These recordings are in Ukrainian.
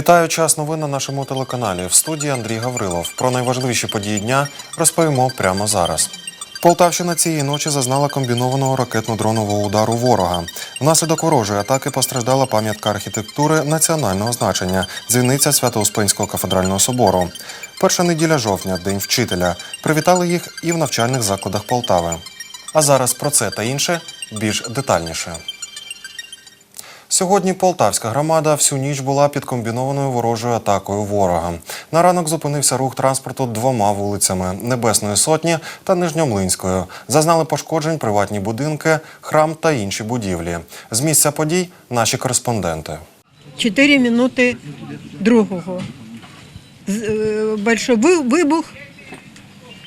Вітаю час новин на нашому телеканалі. В студії Андрій Гаврилов. Про найважливіші події дня розповімо прямо зараз. Полтавщина цієї ночі зазнала комбінованого ракетно-дронового удару ворога. Внаслідок ворожої атаки постраждала пам'ятка архітектури національного значення дзвіниця Свято-Успенського кафедрального собору. Перша неділя жовтня, день вчителя. Привітали їх і в навчальних закладах Полтави. А зараз про це та інше більш детальніше. Сьогодні полтавська громада всю ніч була під комбінованою ворожою атакою ворога. На ранок зупинився рух транспорту двома вулицями Небесної Сотні та Нижньомлинською. Зазнали пошкоджень приватні будинки, храм та інші будівлі. З місця подій наші кореспонденти. Чотири минути другого. Е, Большой вибух.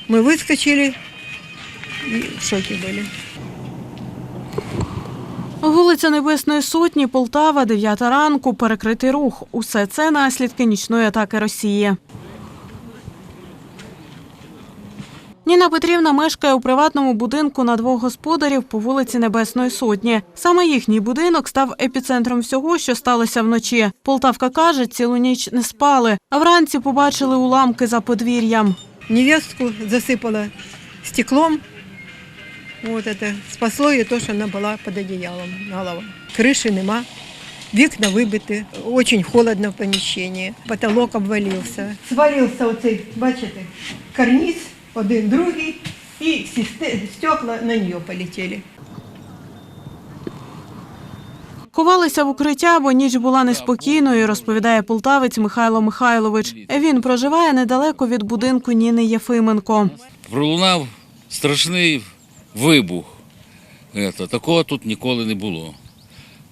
Ми вискочили і в шокі були. Вулиця Небесної Сотні, Полтава, 9 ранку, перекритий рух. Усе це наслідки нічної атаки Росії. Ніна Петрівна мешкає у приватному будинку на двох господарів по вулиці Небесної Сотні. Саме їхній будинок став епіцентром всього, що сталося вночі. Полтавка каже, цілу ніч не спали, а вранці побачили уламки за подвір'ям. Невестку засипала стеклом. Вот это спасло її то, що вона була під одіялом голова. Криші нема, вікна вибиті, дуже холодно в поміщенні, потолок обвалився. Свалився оцей, бачите, карниз, один другий, і всі стекла на нього полетіли. Ховалися в укриття, бо ніч була неспокійною, розповідає полтавець Михайло Михайлович. Він проживає недалеко від будинку Ніни Єфименко. пролунав страшний вибух. Такого тут ніколи не було.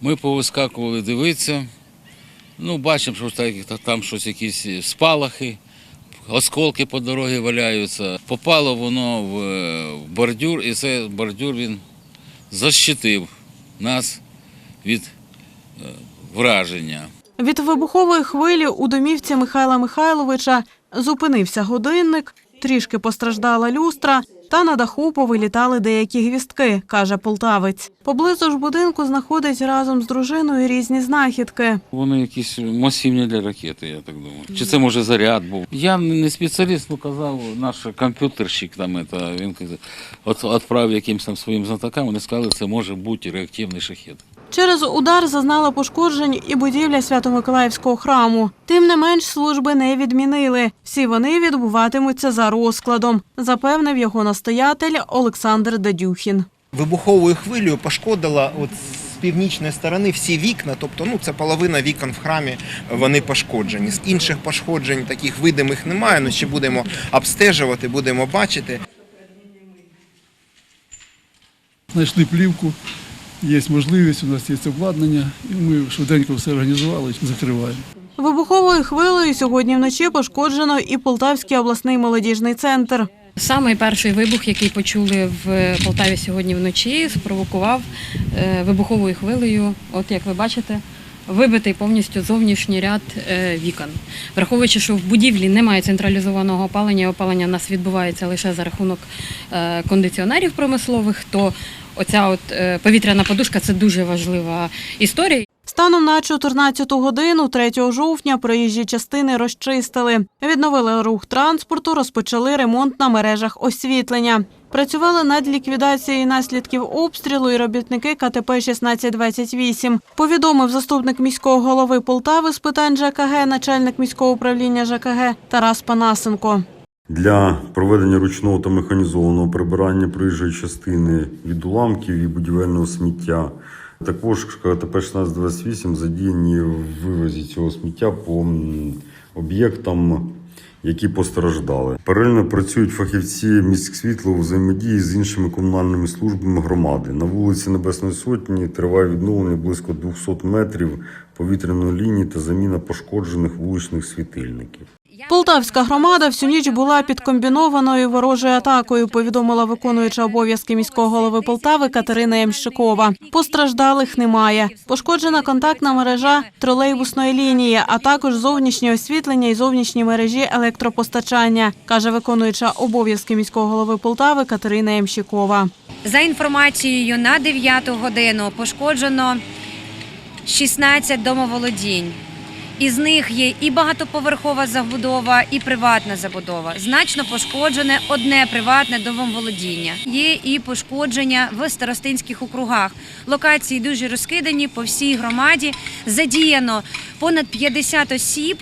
Ми повискакували дивитися. Ну, бачимо, що там щось якісь спалахи, осколки по дорозі валяються. Попало воно в бордюр, і цей бордюр він защитив нас від е, враження. Від вибухової хвилі у домівці Михайла Михайловича зупинився годинник, трішки постраждала люстра, та на даху повилітали деякі гвістки, каже полтавець. Поблизу ж будинку знаходить разом з дружиною різні знахідки. Вони якісь масивні для ракети, я так думаю. Чи це може заряд був? Я не спеціаліст, ну казав наш комп'ютерщик там это, він відправив якимось там своїм знатокам, вони сказали, це може бути реактивний шахет. Через удар зазнала пошкоджень і будівля Свято-Миколаївського храму. Тим не менш, служби не відмінили. Всі вони відбуватимуться за розкладом, запевнив його настоятель Олександр Дадюхін. Вибуховою хвилею пошкодила от з північної сторони всі вікна, тобто ну це половина вікон в храмі, вони пошкоджені. З інших пошкоджень таких видимих немає. Ну ще будемо обстежувати, будемо бачити. знайшли плівку, є можливість, у нас є обладнання, і ми швиденько все організували і закриваємо. Вибуховою хвилею сьогодні вночі пошкоджено і Полтавський обласний молодіжний центр. Самий перший вибух, який почули в Полтаві сьогодні вночі, спровокував е, вибуховою хвилею. От як ви бачите, вибитий повністю зовнішній ряд е, вікон. Враховуючи, що в будівлі немає централізованого опалення, опалення у нас відбувається лише за рахунок е, кондиціонерів промислових, то оця от е, повітряна подушка це дуже важлива історія. Станом на 14 годину 3 жовтня проїжджі частини розчистили. Відновили рух транспорту, розпочали ремонт на мережах освітлення. Працювали над ліквідацією наслідків обстрілу і робітники КТП 1628. Повідомив заступник міського голови Полтави з питань ЖКГ, начальник міського управління ЖКГ Тарас Панасенко. Для проведення ручного та механізованого прибирання проїжджої частини від уламків і будівельного сміття. Також КТП 1628 задіяні в вивозі цього сміття по об'єктам, які постраждали. Паралельно працюють фахівці міськсвітло у взаємодії з іншими комунальними службами громади. На вулиці Небесної Сотні триває відновлення близько 200 метрів повітряної лінії та заміна пошкоджених вуличних світильників. Полтавська громада всю ніч була під комбінованою ворожою атакою, повідомила виконуюча обов'язки міського голови Полтави Катерина Ямщикова. Постраждалих немає. Пошкоджена контактна мережа тролейбусної лінії, а також зовнішнє освітлення і зовнішні мережі електропостачання, каже виконуюча обов'язки міського голови Полтави Катерина Ямщикова. За інформацією на 9 годину пошкоджено 16 домоволодінь. Із них є і багатоповерхова забудова, і приватна забудова. Значно пошкоджене одне приватне домоволодіння. Є і пошкодження в старостинських округах. Локації дуже розкидані по всій громаді. Задіяно понад 50 осіб.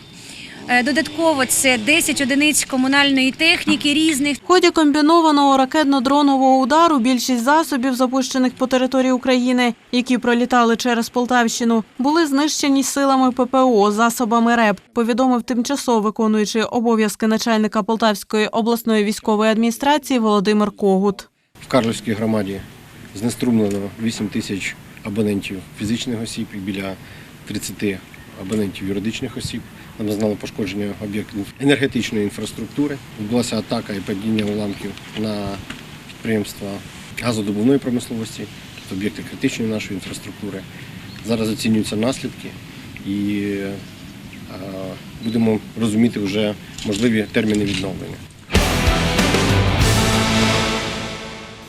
Е, Додатково це 10 одиниць комунальної техніки різних. В ході комбінованого ракетно-дронового удару більшість засобів, запущених по території України, які пролітали через Полтавщину, були знищені силами ППО, засобами РЕП, повідомив тимчасово виконуючий обов'язки начальника Полтавської обласної військової адміністрації Володимир Когут. В Карлівській громаді знеструмлено 8 тисяч абонентів фізичних осіб і біля 30 абонентів юридичних осіб. Там зазнало пошкодження об'єктів енергетичної інфраструктури. Відбулася атака і падіння уламків на підприємства газодобувної промисловості, тобто об'єкти критичної нашої інфраструктури. Зараз оцінюються наслідки і е, будемо розуміти вже можливі терміни відновлення.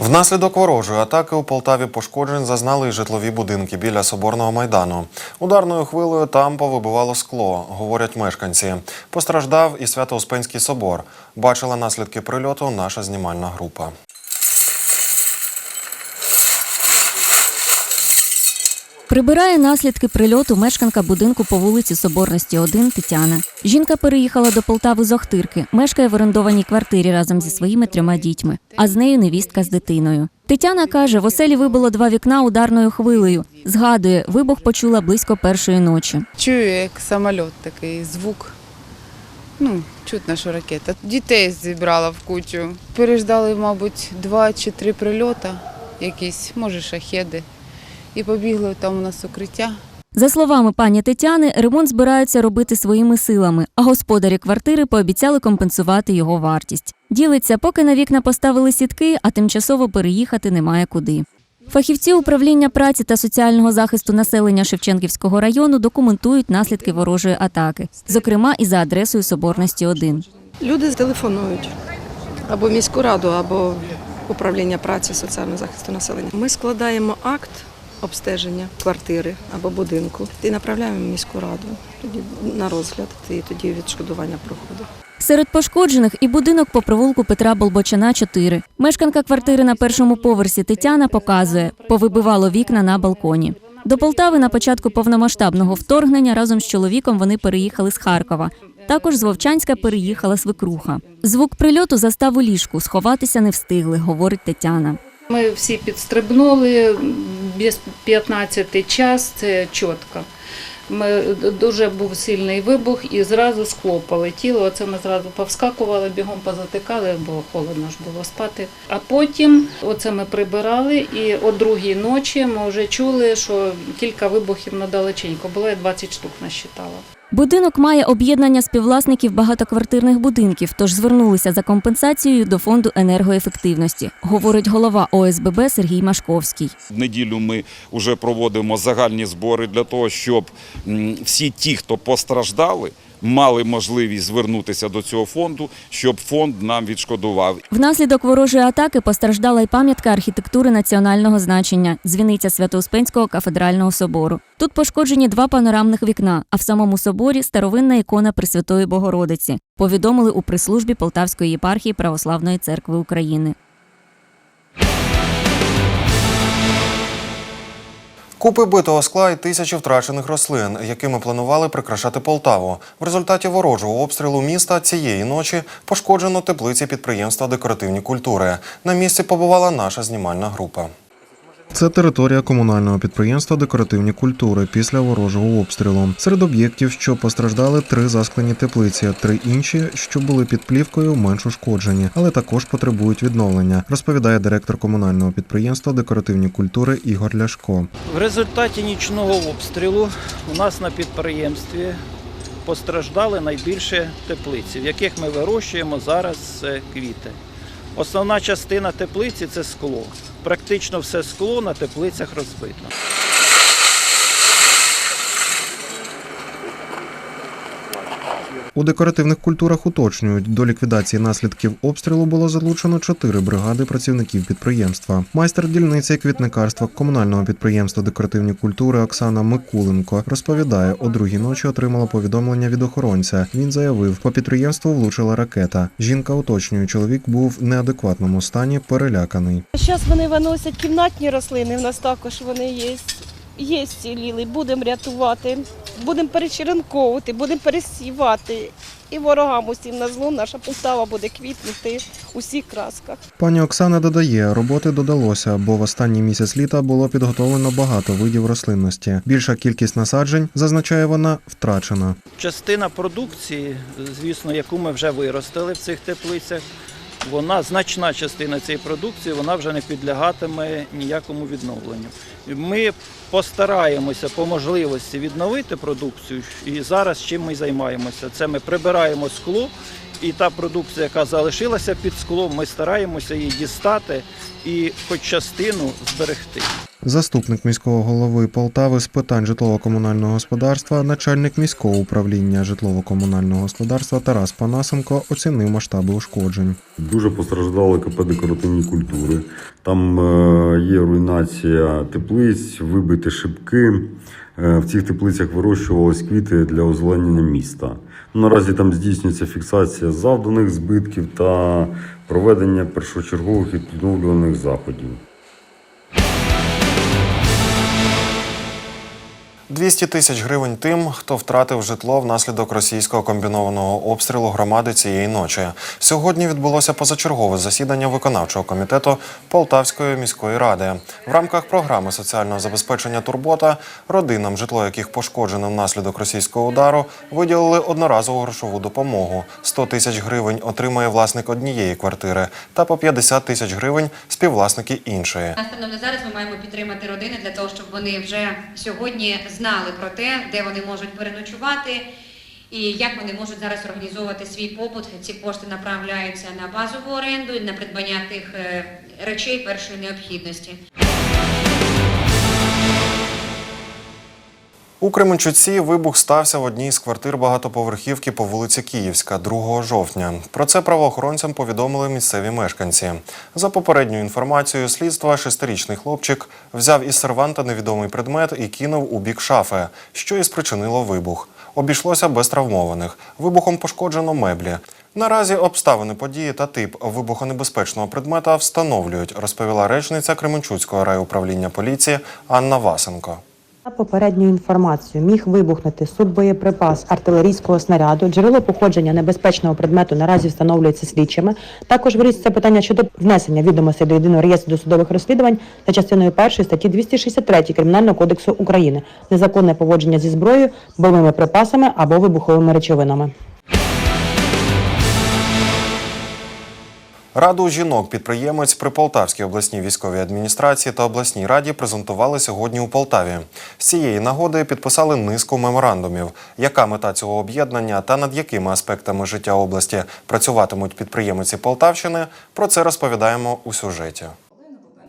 Внаслідок ворожої атаки у Полтаві пошкоджень зазнали і житлові будинки біля Соборного майдану. Ударною хвилею там повибивало скло, говорять мешканці. Постраждав і Свято-Успенський собор. Бачила наслідки прильоту наша знімальна група. Прибирає наслідки прильоту мешканка будинку по вулиці Соборності 1 Тетяна. Жінка переїхала до Полтави з Охтирки, мешкає в орендованій квартирі разом зі своїми трьома дітьми, а з нею невістка з дитиною. Тетяна каже, в оселі вибило два вікна ударною хвилею. Згадує, вибух почула близько першої ночі. Чую, як самоліт такий звук. Ну, чутно, що ракета. Дітей зібрала в кучу. Переждали, мабуть, два чи три прильоти, якісь, може, шахеди. І побігли там у нас укриття. За словами пані Тетяни, ремонт збираються робити своїми силами, а господарі квартири пообіцяли компенсувати його вартість. Ділиться, поки на вікна поставили сітки, а тимчасово переїхати немає куди. Фахівці управління праці та соціального захисту населення Шевченківського району документують наслідки ворожої атаки, зокрема і за адресою Соборності 1. Люди телефонують або міську раду, або управління праці соціального захисту населення. Ми складаємо акт обстеження квартири або будинку і направляємо в міську раду тоді на розгляд, і тоді відшкодування проходить. Серед пошкоджених і будинок по провулку Петра Болбочана 4. Мешканка квартири на першому поверсі Тетяна показує, повибивало вікна на балконі. До Полтави на початку повномасштабного вторгнення разом з чоловіком вони переїхали з Харкова. Також з Вовчанська переїхала свекруха. Звук прильоту застав у ліжку, сховатися не встигли, говорить Тетяна. Ми всі підстрибнули без 15 час, це чітко. Ми дуже був сильний вибух і зразу скло полетіло. Оце ми зразу повскакували, бігом позатикали, бо холодно ж було спати. А потім оце ми прибирали, і о другій ночі ми вже чули, що кілька вибухів надалеченько було, я 20 штук насчитала. Будинок має об'єднання співвласників багатоквартирних будинків, тож звернулися за компенсацією до фонду енергоефективності, говорить голова ОСББ Сергій Машковський. В неділю ми вже проводимо загальні збори для того, щоб всі ті, хто постраждали, мали можливість звернутися до цього фонду, щоб фонд нам відшкодував. Внаслідок ворожої атаки постраждала й пам'ятка архітектури національного значення дзвіниця Свято-Успенського кафедрального собору. Тут пошкоджені два панорамних вікна, а в самому соборі старовинна ікона Пресвятої Богородиці. Повідомили у прес-службі Полтавської єпархії Православної церкви України. Купи битого скла і тисячі втрачених рослин, якими планували прикрашати Полтаву. В результаті ворожого обстрілу міста цієї ночі пошкоджено теплиці підприємства декоративні культури. На місці побувала наша знімальна група. Це територія комунального підприємства декоративні культури після ворожого обстрілу. Серед об'єктів, що постраждали, три засклені теплиці, три інші, що були під плівкою, менш ушкоджені, але також потребують відновлення, розповідає директор комунального підприємства декоративні культури Ігор Ляшко. В результаті нічного обстрілу у нас на підприємстві постраждали найбільше теплиці, в яких ми вирощуємо зараз е, квіти. Основна частина теплиці це скло. Практично все скло на теплицях розбито. У декоративних культурах уточнюють, до ліквідації наслідків обстрілу було залучено чотири бригади працівників підприємства. Майстер дільниці квітникарства комунального підприємства декоративні культури Оксана Микуленко розповідає, о другій ночі отримала повідомлення від охоронця. Він заявив, по підприємству влучила ракета. Жінка уточнює, чоловік був в неадекватному стані, переляканий. Зараз вони виносять кімнатні рослини, в нас також вони є. Є ціліли, будемо рятувати, будемо перечеренковувати, будемо пересівати. І ворогам усім на зло наша Полтава буде квітнути у всіх красках. Пані Оксана додає, роботи додалося, бо в останній місяць літа було підготовлено багато видів рослинності. Більша кількість насаджень, зазначає вона, втрачена. Частина продукції, звісно, яку ми вже виростили в цих теплицях, вона значна частина цієї продукції, вона вже не підлягатиме ніякому відновленню. Ми постараємося по можливості відновити продукцію, і зараз чим ми займаємося? Це ми прибираємо скло, і та продукція, яка залишилася під склом, ми стараємося її дістати і хоч частину зберегти. Заступник міського голови Полтави з питань житлово-комунального господарства, начальник міського управління житлово-комунального господарства Тарас Панасенко оцінив масштаби ушкоджень. Дуже постраждали КП декоративні культури. Там е, є руйнація теплиць, вибиті шибки. Е, В цих теплицях вирощувались квіти для озеленення міста. Наразі там здійснюється фіксація завданих збитків та проведення першочергових відновлюваних заходів. 200 тисяч гривень тим, хто втратив житло внаслідок російського комбінованого обстрілу громади цієї ночі. Сьогодні відбулося позачергове засідання виконавчого комітету Полтавської міської ради. В рамках програми соціального забезпечення турбота родинам, житло яких пошкоджено внаслідок російського удару, виділили одноразову грошову допомогу. 100 тисяч гривень отримує власник однієї квартири та по 50 тисяч гривень співвласники іншої. Настаном на зараз ми маємо підтримати родини для того, щоб вони вже сьогодні знали про те, де вони можуть переночувати. І як вони можуть зараз організовувати свій побут? Ці кошти направляються на базову оренду і на придбання тих е, речей першої необхідності. У Кременчуці вибух стався в одній з квартир багатоповерхівки по вулиці Київська 2 жовтня. Про це правоохоронцям повідомили місцеві мешканці. За попередньою інформацією слідства, шестирічний хлопчик взяв із серванта невідомий предмет і кинув у бік шафи, що і спричинило вибух. Обійшлося без травмованих. Вибухом пошкоджено меблі. Наразі обставини події та тип вибухонебезпечного предмета встановлюють, розповіла речниця Кременчуцького райуправління поліції Анна Васенко. За попередньою інформацією міг вибухнути судбоєприпас артилерійського снаряду. Джерело походження небезпечного предмету наразі встановлюється слідчими. Також вирішується питання щодо внесення відомостей до єдиного реєстру досудових розслідувань за частиною першої статті 263 Кримінального кодексу України незаконне поводження зі зброєю, бойовими припасами або вибуховими речовинами. Раду жінок підприємець при Полтавській обласній військовій адміністрації та обласній раді презентували сьогодні у Полтаві. З цієї нагоди підписали низку меморандумів. Яка мета цього об'єднання та над якими аспектами життя області працюватимуть підприємці Полтавщини? Про це розповідаємо у сюжеті.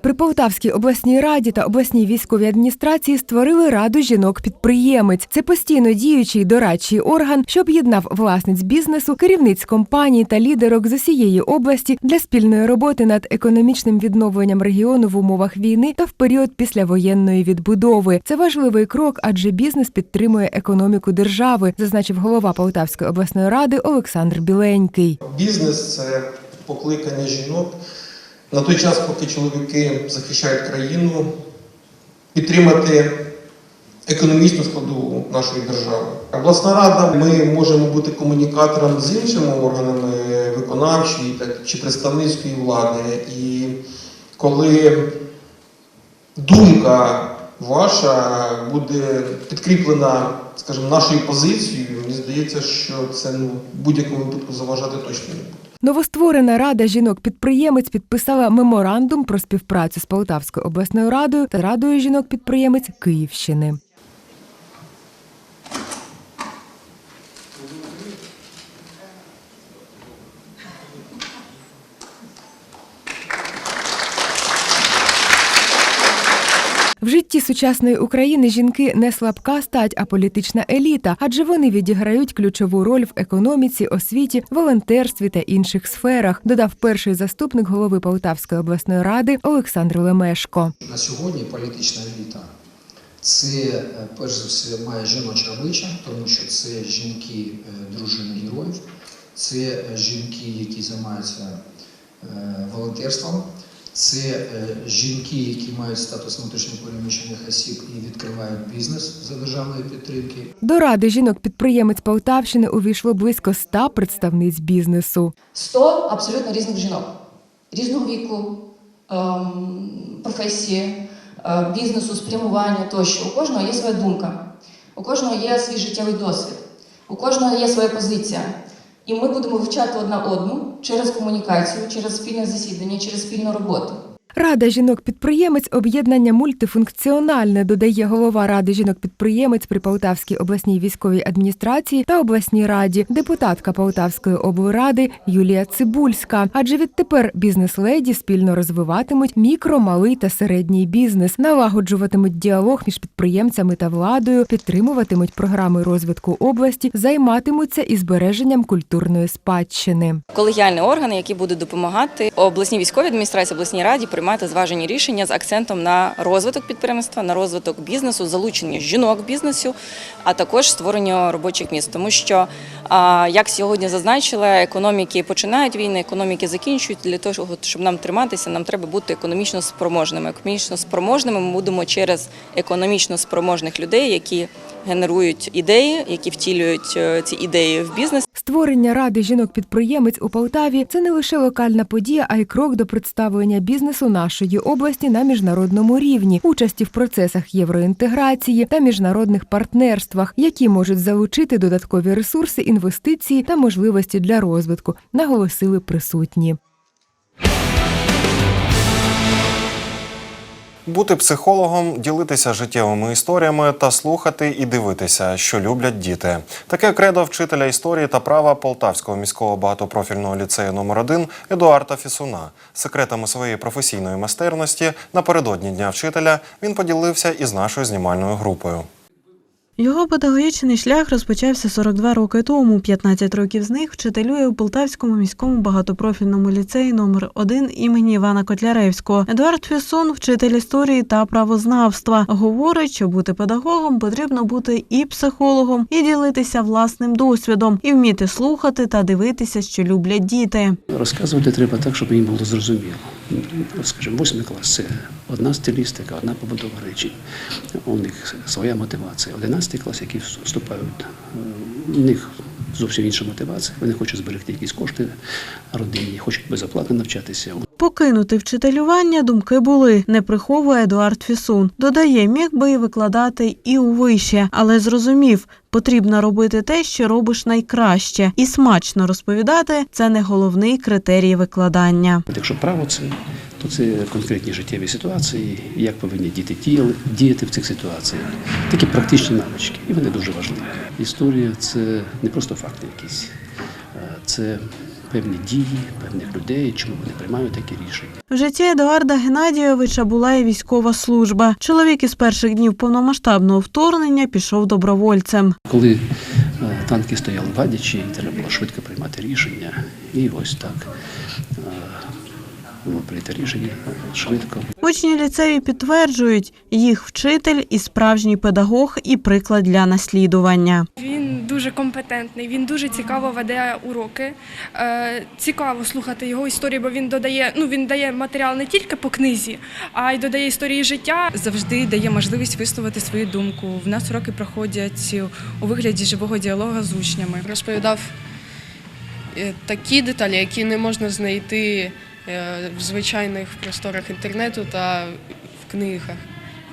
При Полтавській обласній раді та обласній військовій адміністрації створили раду жінок-підприємець. Це постійно діючий дорадчий орган, що об'єднав власниць бізнесу, керівниць компаній та лідерок з усієї області для спільної роботи над економічним відновленням регіону в умовах війни та в період післявоєнної відбудови. Це важливий крок, адже бізнес підтримує економіку держави, зазначив голова Полтавської обласної ради Олександр Біленький. Бізнес це покликання жінок на той час, поки чоловіки захищають країну, підтримати економічну складову нашої держави. Обласна рада, ми можемо бути комунікатором з іншими органами виконавчої так, чи представницької влади. І коли думка ваша буде підкріплена, скажімо, нашою позицією, мені здається, що це ну, в будь-якому випадку заважати точно не буде. Новостворена рада жінок-підприємець підписала меморандум про співпрацю з Полтавською обласною радою та радою жінок-підприємець Київщини. В житті сучасної України жінки не слабка стать, а політична еліта, адже вони відіграють ключову роль в економіці, освіті, волонтерстві та інших сферах, додав перший заступник голови Полтавської обласної ради Олександр Лемешко. На сьогодні політична еліта це е, перш за все має жіноче обличчя, тому що це жінки, е, дружини героїв, це жінки, які займаються е, волонтерством, це е, жінки, які мають статус внутрішньопереміщених осіб і відкривають бізнес за державної підтримки. До ради жінок-підприємець Полтавщини увійшло близько ста представниць бізнесу. 100 абсолютно різних жінок, різного віку, ем, професії, е, бізнесу, спрямування тощо. У кожного є своя думка, у кожного є свій життєвий досвід, у кожного є своя позиція. І ми будемо вивчати одна одну через комунікацію, через спільне засідання, через спільну роботу. Рада жінок-підприємець об'єднання мультифункціональне, додає голова ради жінок-підприємець при Полтавській обласній військовій адміністрації та обласній раді, депутатка Полтавської облради Юлія Цибульська. Адже відтепер бізнес-леді спільно розвиватимуть мікро, малий та середній бізнес, налагоджуватимуть діалог між підприємцями та владою, підтримуватимуть програми розвитку області, займатимуться і збереженням культурної спадщини. колегіальні органи, які будуть допомагати обласній військовій адміністрації, обласній раді приймати зважені рішення з акцентом на розвиток підприємства, на розвиток бізнесу, залучення жінок бізнесу, а також створення робочих місць. Тому що, як сьогодні зазначила, економіки починають війни, економіки закінчують. Для того, щоб нам триматися, нам треба бути економічно спроможними. Економічно спроможними ми будемо через економічно спроможних людей, які генерують ідеї, які втілюють е, ці ідеї в бізнес. Створення ради жінок-підприємець у Полтаві це не лише локальна подія, а й крок до представлення бізнесу нашої області на міжнародному рівні, участі в процесах євроінтеграції та міжнародних партнерствах, які можуть залучити додаткові ресурси, інвестиції та можливості для розвитку, наголосили присутні. Бути психологом, ділитися життєвими історіями та слухати і дивитися, що люблять діти. Таке кредо вчителя історії та права Полтавського міського багатопрофільного ліцею номер 1 Едуарда Фісуна. Секретами своєї професійної майстерності напередодні дня вчителя він поділився із нашою знімальною групою. Його педагогічний шлях розпочався 42 роки тому. 15 років з них вчителює у Полтавському міському багатопрофільному ліцеї номер 1 імені Івана Котляревського. Едуард Фісун, вчитель історії та правознавства, говорить, що бути педагогом потрібно бути і психологом, і ділитися власним досвідом, і вміти слухати та дивитися, що люблять діти. Розказувати треба так, щоб їм було зрозуміло. Скажімо, восьмий клас це одна стилістика, одна побудова речень. У них своя мотивація. Одинадцятий клас, які вступають, е, у них зовсім інша мотивація. Вони хочуть зберегти якісь кошти родині, хочуть безоплатно навчатися. Покинути вчителювання думки були, не приховує Едуард Фісун. Додає, міг би і викладати і у вище, але зрозумів, потрібно робити те, що робиш найкраще, і смачно розповідати це не головний критерій викладання. Якщо право це, то це конкретні життєві ситуації, як повинні діти діяти в цих ситуаціях. Такі практичні навички, і вони дуже важливі. Історія це не просто факти якісь, це певні дії певних людей, чому вони приймають такі рішення. В житті Едуарда Геннадійовича була і військова служба. Чоловік із перших днів повномасштабного вторгнення пішов добровольцем. Коли е, танки стояли в Гадячі, треба було швидко приймати рішення. І ось так е, було прийнято рішення швидко. Учні ліцею підтверджують, їх вчитель і справжній педагог, і приклад для наслідування. Він дуже компетентний, він дуже цікаво веде уроки. Е, цікаво слухати його історії, бо він додає, ну він дає матеріал не тільки по книзі, а й додає історії життя. завжди дає можливість висловити свою думку. В нас уроки проходять у вигляді живого діалогу з учнями. Розповідав е, такі деталі, які не можна знайти в звичайних просторах інтернету та в книгах,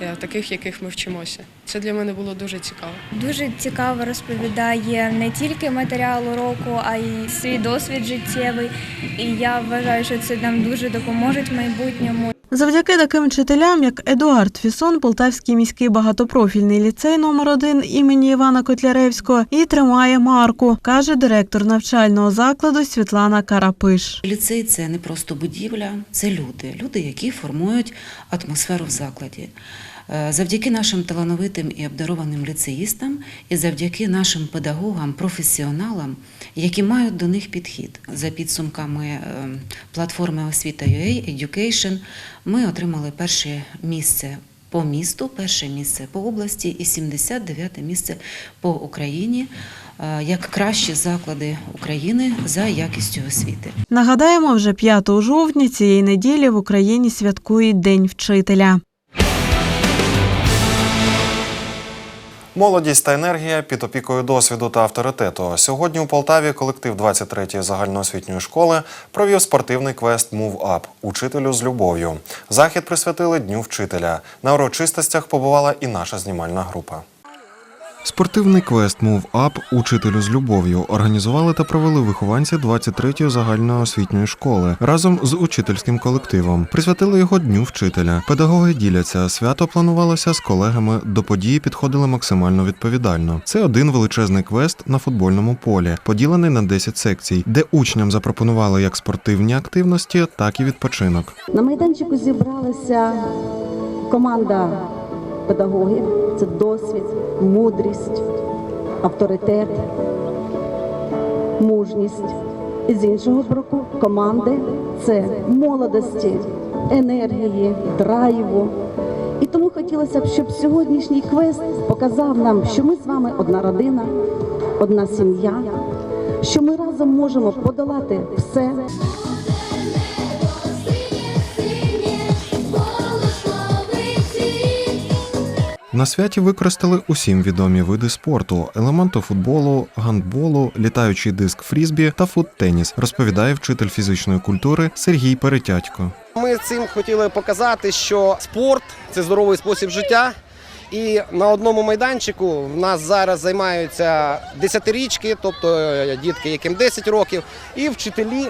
е, таких, яких ми вчимося. Це для мене було дуже цікаво. Дуже цікаво розповідає не тільки матеріал уроку, а й свій досвід життєвий. І я вважаю, що це нам дуже допоможе в майбутньому. Завдяки таким вчителям, як Едуард Фісон, Полтавський міський багатопрофільний ліцей номер 1 імені Івана Котляревського і тримає марку, каже директор навчального закладу Світлана Карапиш. Ліцей це не просто будівля, це люди. Люди, які формують атмосферу в закладі. Е, Завдяки нашим талановитим і обдарованим ліцеїстам і завдяки нашим педагогам, професіоналам, які мають до них підхід. За підсумками е, платформи освіта UA Education ми отримали перше місце по місту, перше місце по області і 79 місце по Україні е, як кращі заклади України за якістю освіти. Нагадаємо, вже 5 жовтня цієї неділі в Україні святкують День вчителя. Молодість та енергія під опікою досвіду та авторитету. Сьогодні у Полтаві колектив 23-ї загальноосвітньої школи провів спортивний квест Move Up Учителю з любов'ю. Захід присвятили Дню вчителя. На урочистостях побувала і наша знімальна група. Спортивний квест Move Up Учителю з любов'ю організували та провели вихованці 23-ї загальної освітньої школи разом з учительським колективом. Присвятили його Дню вчителя. Педагоги діляться. Свято планувалося з колегами. До події підходили максимально відповідально. Це один величезний квест на футбольному полі, поділений на 10 секцій, де учням запропонували як спортивні активності, так і відпочинок. На майданчику зібралася команда педагогів. Це досвід, мудрість, авторитет, мужність. І з іншого боку, команди це молодості, енергії, драйву. І тому хотілося б, щоб сьогоднішній квест показав нам, що ми з вами одна родина, одна сім'я, що ми разом можемо подолати все. На святі використали усім відомі види спорту: елементи футболу, гандболу, літаючий диск фрізбі та фут-теніс, розповідає вчитель фізичної культури Сергій Перетятько. Ми цим хотіли показати, що спорт це здоровий спосіб життя. І на одному майданчику в нас зараз займаються десятирічки, тобто е, дітки, яким 10 років, і вчителі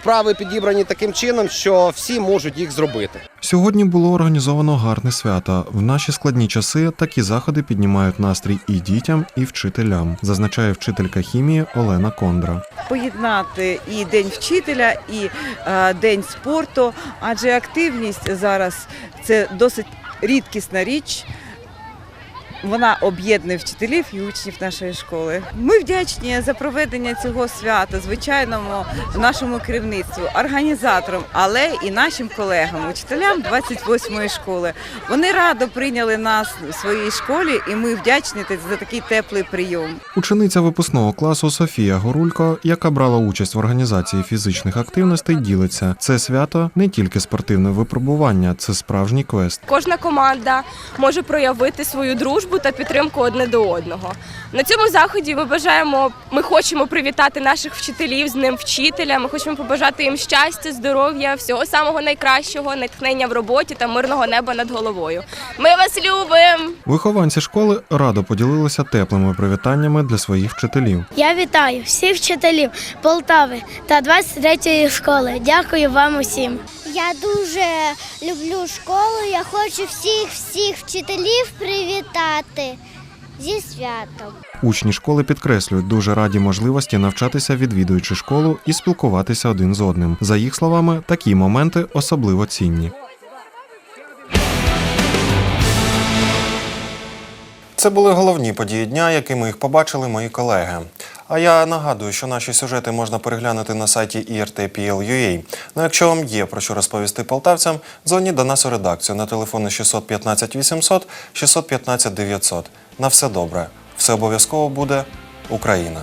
вправи підібрані таким чином, що всі можуть їх зробити. Сьогодні було організовано гарне свято. В наші складні часи такі заходи піднімають настрій і дітям, і вчителям, зазначає вчителька хімії Олена Кондра. поєднати і день вчителя, і е, день спорту, адже активність зараз це досить рідкісна річ. Вона об'єднує вчителів і учнів нашої школи. Ми вдячні за проведення цього свята, звичайному нашому керівництву, організаторам, але і нашим колегам, учителям 28-ї школи. Вони радо прийняли нас в своїй школі, і ми вдячні за такий теплий прийом. Учениця випускного класу Софія Горулько, яка брала участь в організації фізичних активностей, ділиться. Це свято не тільки спортивне випробування, це справжній квест. Кожна команда може проявити свою дружбу та підтримку одне до одного. На цьому заході ми бажаємо, ми хочемо привітати наших вчителів з Днем вчителя. Ми хочемо побажати їм щастя, здоров'я, всього самого найкращого, натхнення в роботі та мирного неба над головою. Ми вас любимо! Вихованці школи радо поділилися теплими привітаннями для своїх вчителів. Я вітаю всіх вчителів Полтави та 23-ї школи. Дякую вам усім. Я дуже люблю школу. Я хочу всіх всіх вчителів привітати зі святом. Учні школи підкреслюють дуже раді можливості навчатися, відвідуючи школу і спілкуватися один з одним. За їх словами, такі моменти особливо цінні. Це були головні події дня, якими їх побачили мої колеги. А я нагадую, що наші сюжети можна переглянути на сайті IRT.PL.UA. Ну, якщо вам є про що розповісти полтавцям, дзвоніть до нас у редакцію на телефони 615 800 615 900. На все добре. Все обов'язково буде Україна.